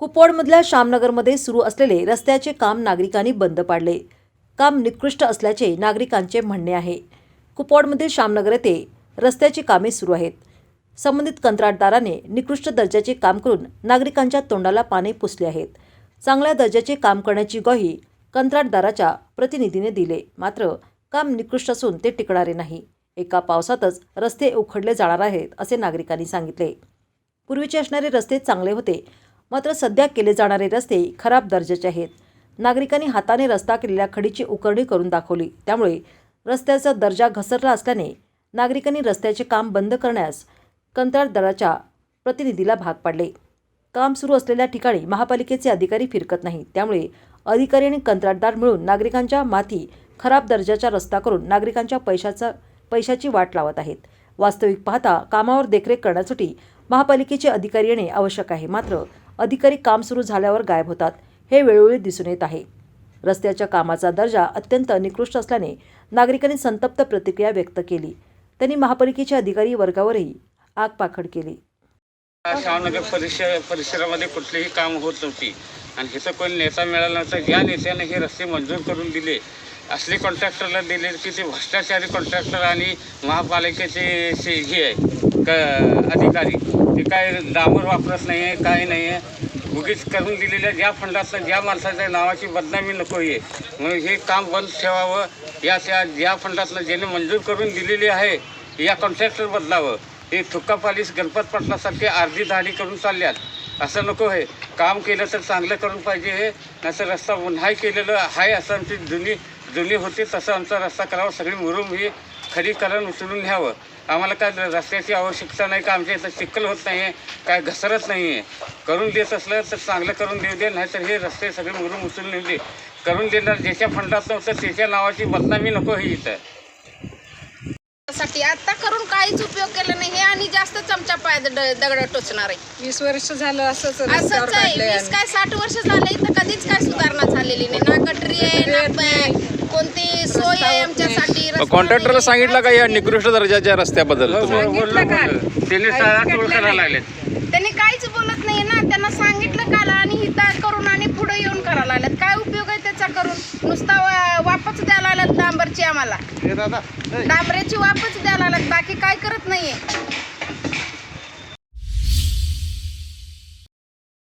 कुपवाडमधल्या श्यामनगरमध्ये सुरू असलेले रस्त्याचे काम नागरिकांनी बंद पाडले. काम निकृष्ट असल्याचे नागरिकांचे म्हणणे आहे. कुपवाडमधील श्यामनगर येथे रस्त्याची कामे सुरू आहेत. संबंधित कंत्राटदाराने निकृष्ट दर्जाचे काम करून नागरिकांच्या तोंडाला पाने पुसले आहेत. चांगल्या दर्जाचे काम करण्याची ग्वाही कंत्राटदाराच्या प्रतिनिधीने दिले. मात्र काम निकृष्ट असून ते टिकणारे नाही. एका पावसातच रस्ते उखडले जाणार आहेत असे नागरिकांनी सांगितले. पूर्वीचे असणारे रस्ते चांगले होते मात्र सध्या केले जाणारे रस्ते खराब दर्जाचे आहेत. नागरिकांनी हाताने रस्ता केलेल्या खडीची उकरणी करून दाखवली. त्यामुळे रस्त्याचा दर्जा घसरला असल्याने नागरिकांनी रस्त्याचे काम बंद करण्यास कंत्राटदाराच्या प्रतिनिधीला भाग पाडले. काम सुरू असलेल्या ठिकाणी महापालिकेचे अधिकारी फिरकत नाही त्यामुळे अधिकारी आणि कंत्राटदार मिळून नागरिकांच्या माथी खराब दर्जाचा रस्ता करून नागरिकांच्या पैशाचा पैशाची वाट लावत आहेत. वास्तविक पाहता कामावर देखरेख करण्यासाठी महापालिकेचे अधिकारी येणे आवश्यक आहे. मात्र अधिकारी काम सुरू झाल्यावर गायब होतात. हे वेळोवेळी दिसून येत आहे. रस्त्याच्या कामाचा दर्जा अत्यंत निकृष्ट असल्याने नागरिकांनी संतप्त प्रतिक्रिया व्यक्त केली. त्यांनी महापालिकेचे अधिकारी वर्गावरही आगपाखड केली. शाहनगर परिसर परिसरामध्ये कुठलेही काम होत नव्हती. आणि हिथं कोणी नेता मिळाला नव्हता. ज्या नेत्याने हे रस्ते मंजूर करून दिले. असले कॉन्ट्रॅक्टरला दिले की ते भ्रष्टाचारी कॉन्ट्रॅक्टर आणि महापालिकेचे से हे आहे क अधिकारी. ते काय डांबर वापरत नाही आहे काय नाही आहे उगीच करून दिलेल्या ज्या फंडातनं ज्या माणसाच्या नावाची बदनामी नको आहे म्हणून हे काम बंद ठेवावं. या त्या ज्या फंडातनं ज्याने मंजूर करून दिलेली आहे या कॉन्ट्रॅक्टर बदलावं. हे थुक्कापालीस गणपत पाटलासारखे अर्धी धाडी करून चालल्यात. असं नको आहे काम केलं तर चांगलं करून पाहिजे हे. नसं रस्ता उन्हाही केलेलं आहे असं आमची जुनी जुनी होती तसं आमचा रस्ता करावा. सगळी मुरुम ही कारण उचलून घ्यावं. आम्हाला काय रस्त्याची आवश्यकता नाही का? आमच्या इथं चिखल होत नाही आहे काय घसरत नाही आहे करून देत असलं तर चांगलं करून देऊ दे नाहीतर हे रस्ते सगळे मुरुम उचलून येऊ दे. करून देणार ज्याच्या फंडात नव्हतं त्याच्या नावाची बदनामी नको ही इथं. साठी आता करून काहीच उपयोग केला नाही. हे आणि जास्त चमचा पाय द- दगड टोचणार. आहे वीस वर्ष झालं असंच असंच आहे. वीस काय साठ वर्ष झाले इथं कधीच काय सुधारणा झालेली नाही. ना गटरी आहे ना कोणती सोय आहे आमच्यासाठी? कॉन्ट्रॅक्टरला सांगितलं का या निकृष्ट दर्जाच्या रस्त्याबद्दल तुम्ही बोललो बोललो. त्याने सारा टोळ करायला लागलेत. त्यांनी काहीच बोलत नाही ना. त्यांना सांगितलं काल आणि हिता करून आणि पुढे येऊन करायला लागल्यात काय उपयोग आहे त्याचा करून? नुसता वा- वापच द्यायला लागल्यात डांबरची आम्हाला. डांबऱ्याची वापच द्यायला लागल्यात बाकी काय करत नाहीये?